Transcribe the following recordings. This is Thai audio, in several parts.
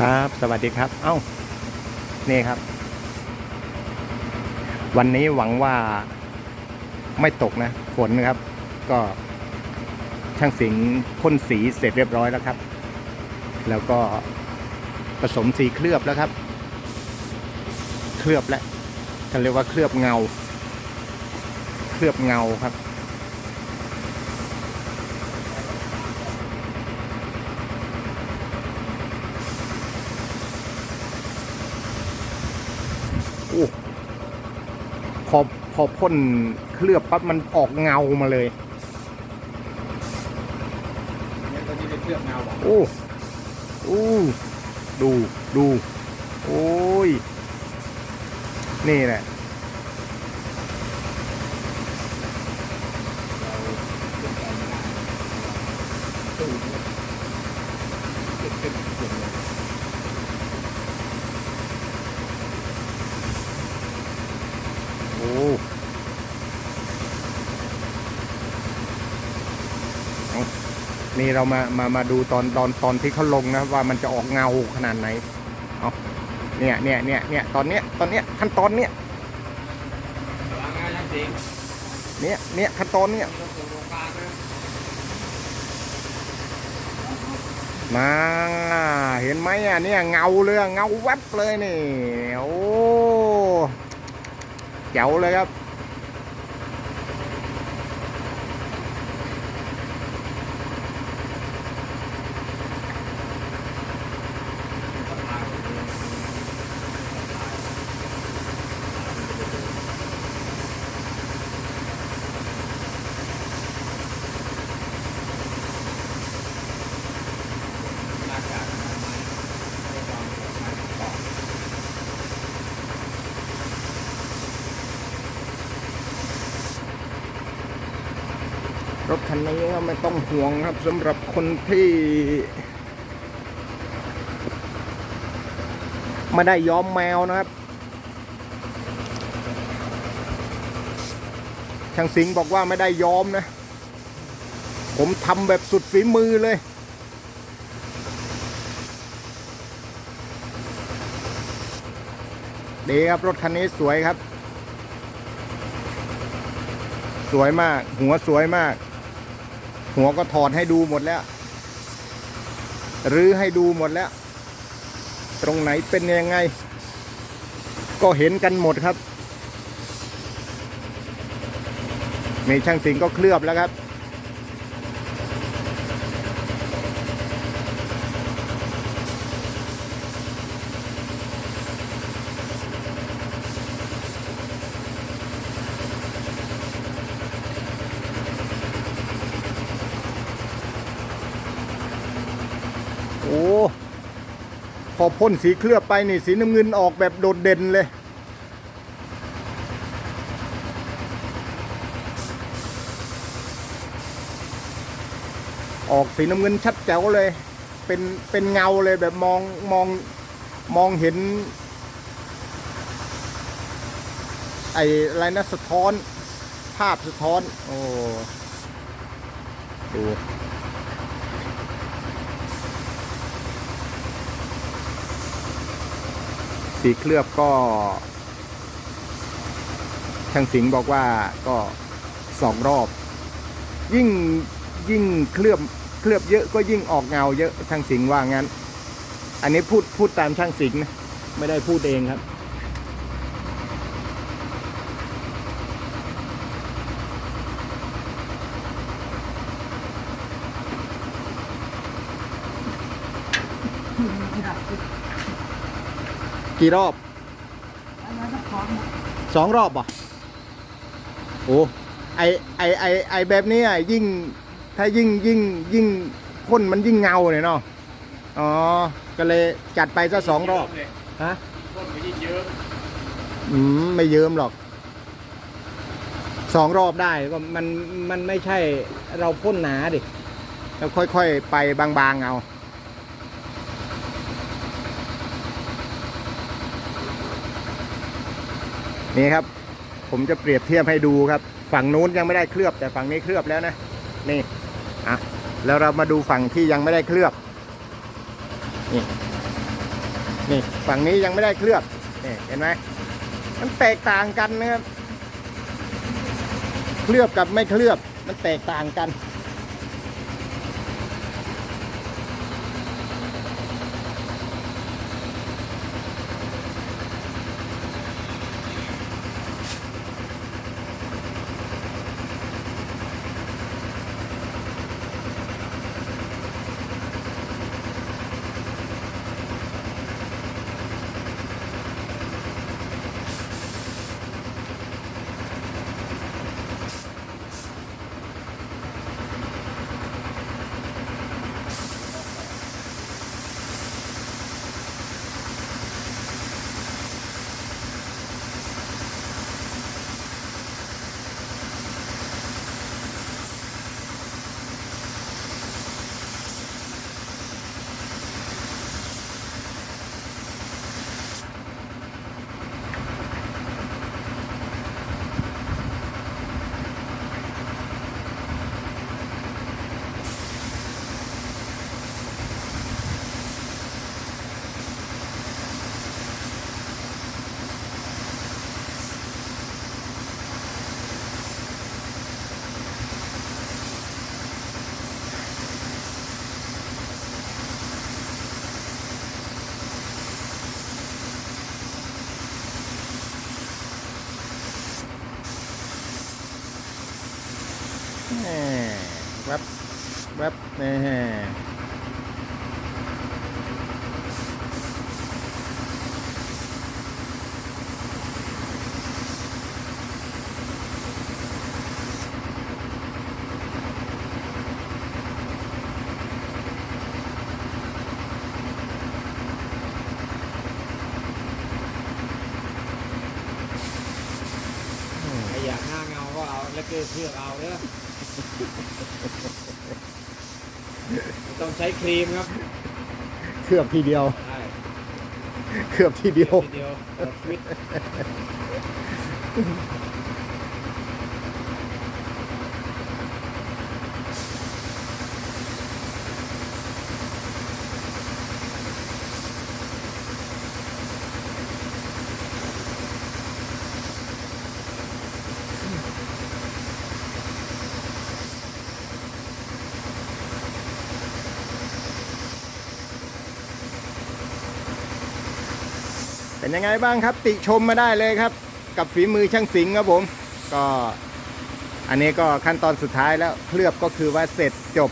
ครับ สวัสดีครับ เอ้า นี่ครับ วันนี้หวังว่าไม่ตกนะ ฝนนะครับ ก็ช่างสิงพ่นสีเสร็จเรียบร้อยแล้วครับ แล้วก็ผสมสีเคลือบแล้วครับ เคลือบแล้วกันเรียกว่าเคลือบเงา เคลือบเงาครับ โอ้พอพอพ่นเคลือบปั๊บมันออกเงามาเลยเนี่ยตัวนี้เป็นเคลือบเงาบอกโอ้โอ้ดูดู โอ้ย นี่แหละตู้เนี่ยเป็นเป็นเปลี่ยนเลย โอ้เอา นี่เรามามามาดูตอนตอนตอนที่เขาลงนะว่ามันจะออกเงาขนาดไหนเอาเนี่ยเนี่ยเนี่ยเนี่ยตอนเนี้ยตอนเนี้ยขั้นตอนเนี้ยวางงานยังสิงเนี่ยเนี่ยขั้นตอนเนี้ยต้องส่งโรงพยมาเห็นไหมอะเนี่ยเงาเลยเงาแวบเลยนี่โอ้เจ๋วเลยครับ หน้ากากอนามัยให้ความปลอดภัยก่อน รถคันนี้ก็ไม่ต้องห่วงครับสำหรับคนที่ ไม่ได้ย้อมแมวนะครับช่างสิงห์บอกว่าไม่ได้ย้อมนะ ผมทำแบบสุดฝีมือเลยดีครับรถคันนี้สวยครับ สวยมาก หัวสวยมาก หัวก็ถอดให้ดูหมดแล้วรื้อให้ดูหมดแล้ว ตรงไหนเป็นยังไง ก็เห็นกันหมดครับ มีช่างสิงก็เคลือบแล้วครับ โอ้ พ อพ่นสีเคลือบไปนี่สีน้ำเงินออกแบบโดดเด่นเลย ออกสีน้ำเงินชัดแจ๋วเลย เป็นเป็นเงาเลยแบบมองมองมองเห็น ไอ้อะไรนะสะท้อน ภาพสะท้อน โอ้ดู สีเคลือบก็ ช่างสิงห์บอกว่าก็สองรอบ ยิ่งยิ่งเคลือบเคลือบเยอะก็ยิ่งออกเงาเยอะช่างสิงห์ว่างั้น อันนี้พูดพูดตามช่างสิงห์นะไม่ได้พูดเองครับ กี่รอบสองรอบป่ะโอ้ไอไอไอไอแบบนี้อะยิ่งถ้ายิ่งยิ่งยิ่งพ่นมันยิ่งเงาเลยเนาะอ๋อก็เลยจัดไปซะสองรอบเลยฮะพ่นไปยิ่งเยอะอืมไม่เยิ้มหรอกสองรอบได้ก็มันมันไม่ใช่เราพ่นหนาดิแล้วค่อยๆไปบางๆเอา นี่ครับ ผมจะเปรียบเทียบให้ดูครับ ฝั่งนู้นยังไม่ได้เคลือบแต่ฝั่งนี้เคลือบแล้วนะนี่อะแล้วเรามาดูฝั่งที่ยังไม่ได้เคลือบนี่นี่ฝั่งนี้ยังไม่ได้เคลือบนี่เห็นไหมมันแตกต่างกันนะครับเคลือบกับไม่เคลือบมันแตกต่างกัน แวบแวบนี่ใครอยากหน้าเงาก็เอา แล้วก็เชือกเอาเด้อไม่ ต้องใช้ครีมครับเคลือบทีเดียวได้เคลือบทีเดียว ทีเดียวหมดชีวิต เป็นยังไงบ้างครับ ติชมมาได้เลยครับ กับฝีมือช่างสิงครับผม ก็อันนี้ก็ขั้นตอนสุดท้ายแล้วเคลือบก็คือว่าเสร็จจบ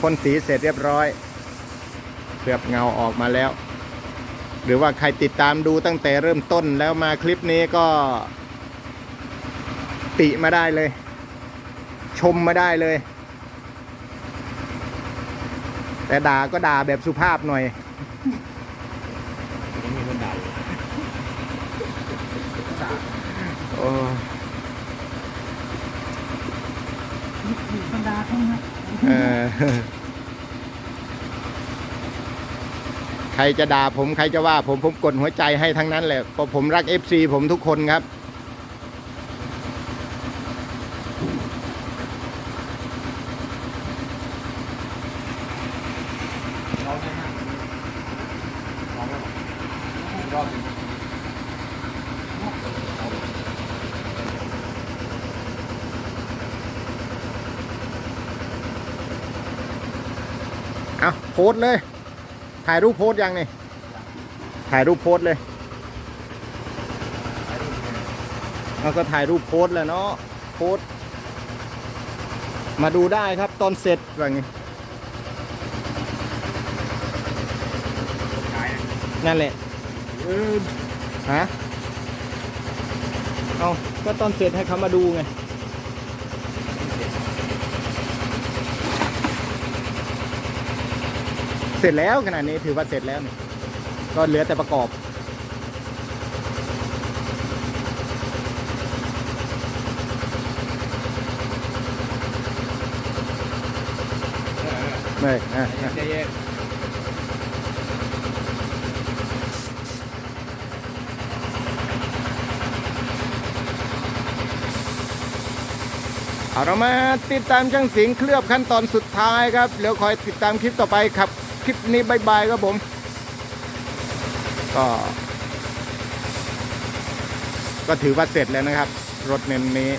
พ่นสีเสร็จเรียบร้อยเคลือบเงาออกมาแล้ว หรือว่าใครติดตามดูตั้งแต่เริ่มต้นแล้วมาคลิปนี้ก็ ติมาได้เลย ชมมาได้เลย แต่ด่าก็ด่าแบบสุภาพหน่อย ยังมีคนด่าอยู่ โอ้บรรดาเขานะเออใครจะด่าผมใครจะว่าผมผมกดหัวใจให้ทั้งนั้นแหละเพราะผมรักเอฟซีผมทุกคนครับ เราได้มากลองแล้วอีกรอบหนึ่ง เอาโพสต์เลย ถ่ายรูปโพสต์ยังนี่ ถ่ายรูปโพสต์เลยเราก็ถ่ายรูปโพสต์แล้วเนาะ โพสต์มาดูได้ครับตอนเสร็จว่างี้ขายนะนั่นแหละเออฮะ เอาก็ตอนเสร็จให้เขามาดูไง เสร็จแล้วขนาดนี้ถือว่าเสร็จแล้วนี่ก็เหลือแต่ประกอบเออเลยอ่เอออะใจเย็นเอาเรามาติดตามช่างสิงเคลือบขั้นตอนสุดท้ายครับแล้วคอยติดตามคลิปต่อไปครับ ลิปนี้บายบายครับผม ก็ ก็ถือว่าเสร็จแล้วนะครับ รถเน้นนี้